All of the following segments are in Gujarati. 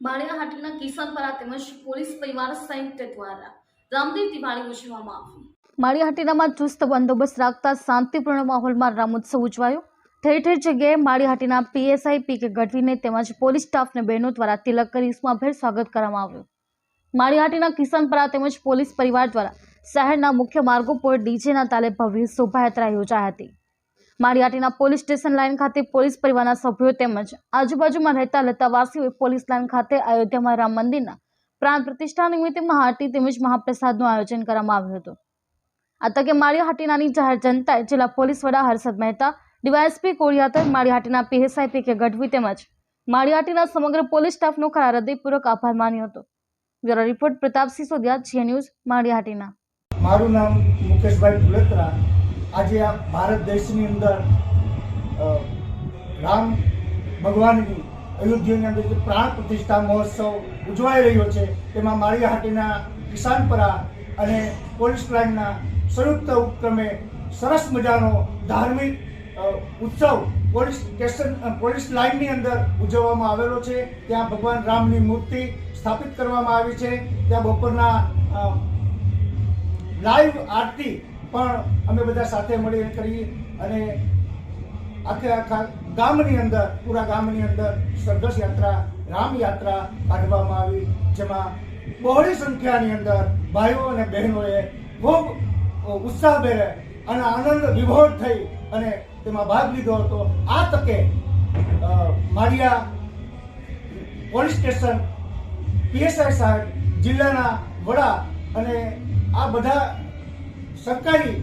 માળિયાહાટીના કિસાનપરા તેમજ પોલીસ પરિવાર સંયુક્ત દ્વારા રામદેવ દિવાળી ઉજવવામાં આવી. માળીહાટીનામાં ચુસ્ત બંદોબસ્ત રાખતા શાંતિપૂર્ણ માહોલમાં રામોત્સવ ઉજવાયો. ઠેર ઠેર જગ્યાએ માળીહાટીના પીએસઆઈ પી કે ગઢવીને તેમજ પોલીસ સ્ટાફને બહેનો દ્વારા તિલક કરી ઉષ્માભેર સ્વાગત કરવામાં આવ્યું. માળીહાટીના કિસાનપરા તેમજ પોલીસ પરિવાર દ્વારા શહેરના મુખ્ય માર્ગો પર ડીજેના તાલે ભવ્ય શોભાયાત્રા યોજાઈ હતી. માળિયાટીના પોલીસ સ્ટેશન લાઇન ખાતે પોલીસ પરિવારના સભ્યો તેમજ આજુબાજુમાં રહેતા લતાવાસીઓએ પોલીસ લાઇન ખાતે અયોધ્યામાં રામ મંદિરના પ્રાણ પ્રતિષ્ઠા નિમિત્તે મહાઆરતી તેમજ મહાપ્રસાદનું આયોજન કરવામાં આવ્યું હતું. આ તકે માળિયાહાટીનાની જાહેર જનતાએ જિલ્લા પોલીસ વડા Harshad Mehta, DYSP Koliyatar, Maliyahatina PSI P Gadhvi તેમજ માળિયાહાટીના સમગ્ર પોલીસ સ્ટાફનો ખરા હૃદયપૂર્વક આભાર માન્યો હતો. બ્યુરો રિપોર્ટ પ્રતાપસિંહ સોદિયા જીએ ન્યૂઝ માળિયાહાટીના. મારું નામ મુકેશભાઈ ફુલેત્રા આજે આ ભારત દેશની અંદર રામ ભગવાનની અયોધ્યાની અંદર જે પ્રાણ પ્રતિષ્ઠા મહોત્સવ ઉજવાઈ રહ્યો છે, તેમાં માળિયાહાટીના કિસાનપરા અને પોલીસ લાઇનના સંયુક્ત ઉપક્રમે સરસ મજાનો ધાર્મિક ઉત્સવ પોલીસ સ્ટેશન પોલીસ લાઇનની અંદર ઉજવવામાં આવેલો છે. ત્યાં ભગવાન રામની મૂર્તિ સ્થાપિત કરવામાં આવી છે. ત્યાં બપોરના લાઈવ આરતી પણ અમે બધા સાથે મળીને કરી અને આખે આખા ગામની અંદર, પૂરા ગામની અંદર સરઘસ યાત્રા, રામ યાત્રા કાઢવામાં આવી, જેમાં બહોળી સંખ્યાની અંદર ભાઈઓ અને બહેનોએ ખૂબ ઉત્સાહભેર અને આનંદ વિભોર થઈ અને તેમાં ભાગ લીધો હતો. આ તકે માળિયા પોલીસ સ્ટેશન, પીએસઆઈ સાહેબ, જિલ્લાના વડા અને આ બધા સરકારી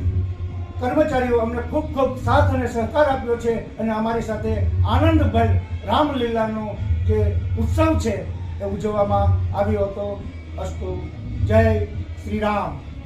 કર્મચારીઓ અમને ખૂબ ખૂબ સાથ અને સહકાર આપ્યો છે અને અમારી સાથે આનંદભર રામલીલાનો જે ઉત્સવ છે એ ઉજવવામાં આવ્યો હતો. અસ્તુ જય શ્રી રામ.